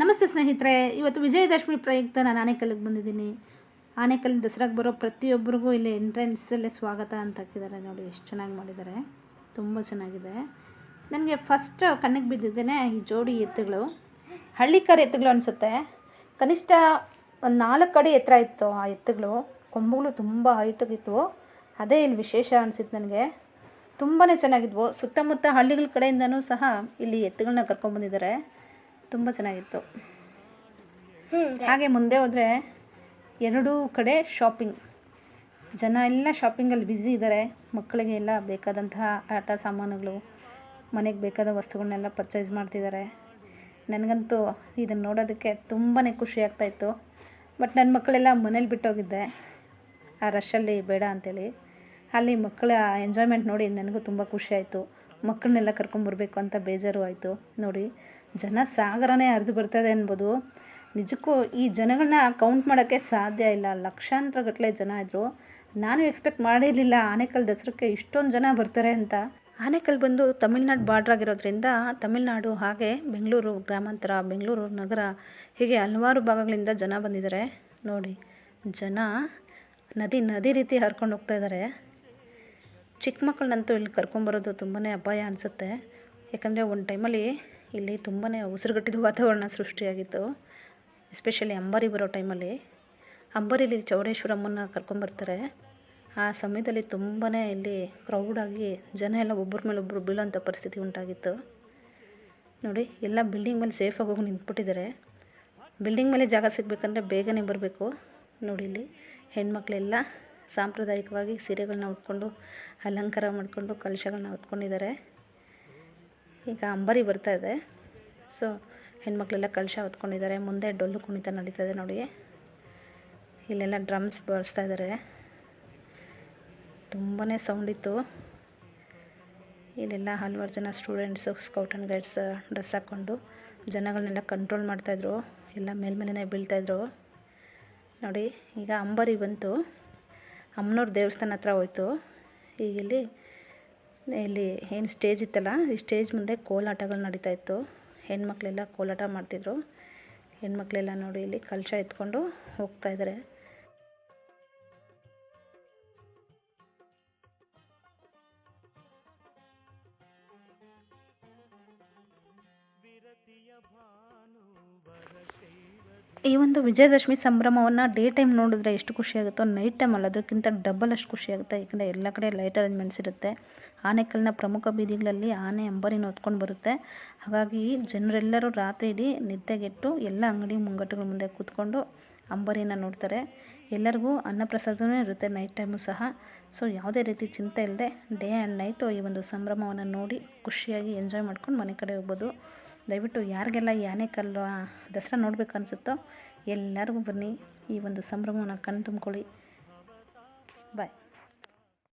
ನಮಸ್ತೆ ಸ್ನೇಹಿತರೆ, ಇವತ್ತು ವಿಜಯದಶಮಿ ಪ್ರಯುಕ್ತ ನಾನು ಆನೆಕಲ್ಲಿಗೆ ಬಂದಿದ್ದೀನಿ. ಆನೆಕಲ್ಲಿ ದಸರಾಗೆ ಬರೋ ಪ್ರತಿಯೊಬ್ಬರಿಗೂ ಇಲ್ಲಿ ಎಂಟ್ರೆನ್ಸಲ್ಲೇ ಸ್ವಾಗತ ಅಂತ ಹಾಕಿದ್ದಾರೆ ನೋಡಿ, ಎಷ್ಟು ಚೆನ್ನಾಗಿ ಮಾಡಿದ್ದಾರೆ. ತುಂಬ ಚೆನ್ನಾಗಿದೆ. ನನಗೆ ಫಸ್ಟ್ ಕಣ್ಣಿಗೆ ಬಿದ್ದಿದ್ದೇನೆ ಈ ಜೋಡಿ ಎತ್ತುಗಳು. ಹಳ್ಳಿಕರ್ ಎತ್ತುಗಳು ಅನಿಸುತ್ತೆ. ಕನಿಷ್ಠ ಒಂದು ನಾಲ್ಕು ಅಡಿ ಎತ್ತರ ಇತ್ತು ಆ ಎತ್ತುಗಳು. ಕೊಂಬುಗಳು ತುಂಬ ಹೈಟಾಗಿತ್ತು ಅದೇ ಇಲ್ಲಿ ವಿಶೇಷ ಅನಿಸಿತ್ತು ನನಗೆ. ತುಂಬಾ ಚೆನ್ನಾಗಿದ್ವು. ಸುತ್ತಮುತ್ತ ಹಳ್ಳಿಗಳ ಕಡೆಯಿಂದನೂ ಸಹ ಇಲ್ಲಿ ಎತ್ತುಗಳನ್ನ ಕರ್ಕೊಂಡ್ಬಂದಿದ್ದಾರೆ ತುಂಬ ಚೆನ್ನಾಗಿತ್ತು. ಹಾಗೆ ಮುಂದೆ ಹೋದರೆ ಎರಡೂ ಕಡೆ ಶಾಪಿಂಗ್ ಜನ ಎಲ್ಲ ಶಾಪಿಂಗಲ್ಲಿ ಬ್ಯುಸಿ ಇದ್ದಾರೆ ಮಕ್ಕಳಿಗೆ ಎಲ್ಲ ಬೇಕಾದಂತಹ ಆಟ ಸಾಮಾನುಗಳು ಮನೆಗೆ ಬೇಕಾದ ವಸ್ತುಗಳನ್ನೆಲ್ಲ ಪರ್ಚೇಸ್ ಮಾಡ್ತಿದ್ದಾರೆ ನನಗಂತೂ ಇದನ್ನು ನೋಡೋದಕ್ಕೆ ತುಂಬಾ ಖುಷಿ ಆಗ್ತಾಯಿತ್ತು ಬಟ್ ನನ್ನ ಮಕ್ಕಳೆಲ್ಲ ಮನೇಲಿ ಬಿಟ್ಟೋಗಿದ್ದೆ ಆ ರಶಲ್ಲಿ ಬೇಡ ಅಂತೇಳಿ. ಅಲ್ಲಿ ಮಕ್ಕಳ ಎಂಜಾಯ್ಮೆಂಟ್ ನೋಡಿ ನನಗೂ ತುಂಬ ಖುಷಿ ಆಯಿತು. ಮಕ್ಕಳನ್ನೆಲ್ಲ ಕರ್ಕೊಂಬರ್ಬೇಕು ಅಂತ ಬೇಜಾರು ಆಯಿತು. ನೋಡಿ, ಜನ ಸಾಗರನೇ ಹರಿದು ಬರ್ತದೆ ಅನ್ಬೋದು. ನಿಜಕ್ಕೂ ಈ ಜನಗಳನ್ನ ಕೌಂಟ್ ಮಾಡೋಕ್ಕೆ ಸಾಧ್ಯ ಇಲ್ಲ. ಲಕ್ಷಾಂತರ ಗಟ್ಟಲೆ ಜನ ಇದ್ದರು ನಾನು ಎಕ್ಸ್ಪೆಕ್ಟ್ ಮಾಡಿರಲಿಲ್ಲ ಆನೆಕಲ್ ದಸರಕ್ಕೆ ಇಷ್ಟೊಂದು ಜನ ಬರ್ತಾರೆ ಅಂತ. ಆನೆಕಲ್ ಬಂದು ತಮಿಳ್ನಾಡು ಬಾರ್ಡ್ರ್ ಆಗಿರೋದ್ರಿಂದ ತಮಿಳ್ನಾಡು, ಹಾಗೆ ಬೆಂಗಳೂರು ಗ್ರಾಮಾಂತರ, ಬೆಂಗಳೂರು ನಗರ, ಹೀಗೆ ಹಲವಾರು ಭಾಗಗಳಿಂದ ಜನ ಬಂದಿದ್ದಾರೆ. ನೋಡಿ, ಜನ ನದಿ ನದಿ ರೀತಿ ಹರ್ಕೊಂಡು ಹೋಗ್ತಾ ಇದ್ದಾರೆ. ಚಿಕ್ಕ ಮಕ್ಕಳನ್ನಂತೂ ಇಲ್ಲಿ ಕರ್ಕೊಂಬರೋದು ತುಂಬಾ ಅಪಾಯ ಅನಿಸುತ್ತೆ. ಯಾಕಂದರೆ ಒಂದು ಟೈಮಲ್ಲಿ ಇಲ್ಲಿ ತುಂಬಾ ಉಸಿರುಗಟ್ಟಿದ ವಾತಾವರಣ ಸೃಷ್ಟಿಯಾಗಿತ್ತು. ಎಸ್ಪೆಷಲಿ ಅಂಬಾರಿ ಬರೋ ಟೈಮಲ್ಲಿ. ಅಂಬಾರಿಲಿ ಚೌಡೇಶ್ವರಮ್ಮನ ಕರ್ಕೊಂಬರ್ತಾರೆ ಆ ಸಮಯದಲ್ಲಿ ತುಂಬಾ ಇಲ್ಲಿ ಕ್ರೌಡಾಗಿ ಜನ ಎಲ್ಲ ಒಬ್ಬರ ಮೇಲೆ ಒಬ್ಬರು ಬೀಳೋಂಥ ಪರಿಸ್ಥಿತಿ ಉಂಟಾಗಿತ್ತು. ನೋಡಿ, ಎಲ್ಲ ಬಿಲ್ಡಿಂಗ್ ಮೇಲೆ ಸೇಫಾಗಿ ಹೋಗಿ ನಿಂತ್ಬಿಟ್ಟಿದ್ದಾರೆ. ಬಿಲ್ಡಿಂಗ್ ಮೇಲೆ ಜಾಗ ಸಿಗಬೇಕಂದ್ರೆ ಬೇಗನೆ ಬರಬೇಕು. ನೋಡಿ ಇಲ್ಲಿ ಹೆಣ್ಮಕ್ಳೆಲ್ಲ ಸಾಂಪ್ರದಾಯಿಕವಾಗಿ ಸೀರೆಗಳನ್ನ ಉಟ್ಕೊಂಡು, ಅಲಂಕಾರ ಮಾಡಿಕೊಂಡು ಕಲಶಗಳನ್ನ ಹೊತ್ಕೊಂಡಿದ್ದಾರೆ ಈಗ ಅಂಬಾರಿ ಬರ್ತಾ ಇದೆ. ಸೊ, ಹೆಣ್ಮಕ್ಳೆಲ್ಲ ಕಲಶ ಹೊತ್ಕೊಂಡಿದ್ದಾರೆ ಮುಂದೆ ಡೊಳ್ಳು ಕುಣಿತ ನಡೀತಾ ಇದೆ ನೋಡಿ. ಇಲ್ಲೆಲ್ಲ ಡ್ರಮ್ಸ್ ಬಾರಿಸ್ತಾ ಇದ್ದಾರೆ. ತುಂಬಾ ಸೌಂಡ್ ಇತ್ತು. ಇಲ್ಲೆಲ್ಲ ಹಲವಾರು ಜನ students scout and guides dress ಹಾಕ್ಕೊಂಡು ಜನಗಳನ್ನೆಲ್ಲ ಕಂಟ್ರೋಲ್ ಮಾಡ್ತಾಯಿದ್ರು ಎಲ್ಲ ಮೇಲ್ಮೇಲೆ ಬೀಳ್ತಾಯಿದ್ರು ನೋಡಿ, ಈಗ ಅಂಬಾರಿ ಬಂತು. ಅಮ್ಮನವ್ರ ದೇವಸ್ಥಾನ ಹತ್ರ ಹೋಯ್ತು. ಈಗ ಇಲ್ಲಿ ಇಲ್ಲಿ ಏನು ಸ್ಟೇಜ್ ಇತ್ತಲ್ಲ, ಈ ಸ್ಟೇಜ್ ಮುಂದೆ ಕೋಲಾಟಗಳು ನಡೀತಾ ಇತ್ತು. ಹೆಣ್ಮಕ್ಳೆಲ್ಲ ಕೋಲಾಟ ಮಾಡ್ತಿದ್ರು. ಹೆಣ್ಮಕ್ಳೆಲ್ಲ ನೋಡಿ ಇಲ್ಲಿ ಕಲಶ ಎತ್ಕೊಂಡು ಹೋಗ್ತಾ ಇದ್ದಾರೆ ಈ ಒಂದು ವಿಜಯದಶಮಿ ಸಂಭ್ರಮವನ್ನು ಡೇ ಟೈಮ್ ನೋಡಿದ್ರೆ ಎಷ್ಟು ಖುಷಿಯಾಗುತ್ತೋ ನೈಟ್ ಟೈಮ್ ಅಲ್ಲ, ಅದಕ್ಕಿಂತ ಡಬಲ್ ಅಷ್ಟು ಖುಷಿಯಾಗುತ್ತೆ ಏಕೆಂದರೆ ಎಲ್ಲ ಕಡೆ ಲೈಟ್ ಅರೇಂಜ್ಮೆಂಟ್ಸ್ ಇರುತ್ತೆ. ಆನೆಕಲ್ಲಿನ ಪ್ರಮುಖ ಬೀದಿಗಳಲ್ಲಿ ಆನೆ ಅಂಬರಿನ ಹೊತ್ಕೊಂಡು ಬರುತ್ತೆ. ಹಾಗಾಗಿ ಜನರೆಲ್ಲರೂ ರಾತ್ರಿ ಇಡೀ ನಿದ್ದೆಗೆಟ್ಟು ಎಲ್ಲ ಅಂಗಡಿ ಮುಂಗಟ್ಟುಗಳ ಮುಂದೆ ಕೂತ್ಕೊಂಡು ಅಂಬರಿನ ನೋಡ್ತಾರೆ. ಎಲ್ಲರಿಗೂ ಅನ್ನಪ್ರಸಾದವೂ ಇರುತ್ತೆ, ನೈಟ್ ಟೈಮು ಸಹ. ಸೊ ಯಾವುದೇ ರೀತಿ ಚಿಂತೆ ಇಲ್ಲದೆ ಡೇ ಆ್ಯಂಡ್ ನೈಟು ಈ ಒಂದು ಸಂಭ್ರಮವನ್ನು ನೋಡಿ ಖುಷಿಯಾಗಿ ಎಂಜಾಯ್ ಮಾಡ್ಕೊಂಡು ಮನೆ ಕಡೆ ಹೋಗ್ಬೋದು. ದಯವಿಟ್ಟು ಯಾರಿಗೆಲ್ಲ ಈ ಆನೆಕಲ್ಲು ದಸರಾ ನೋಡಬೇಕು ಅನಿಸುತ್ತೋ ಎಲ್ಲರಿಗೂ ಬನ್ನಿ ಈ ಒಂದು ಸಂಭ್ರಮವನ್ನು ಕಣ್ ತುಂಬ್ಕೊಳ್ಳಿ. ಬಾಯ್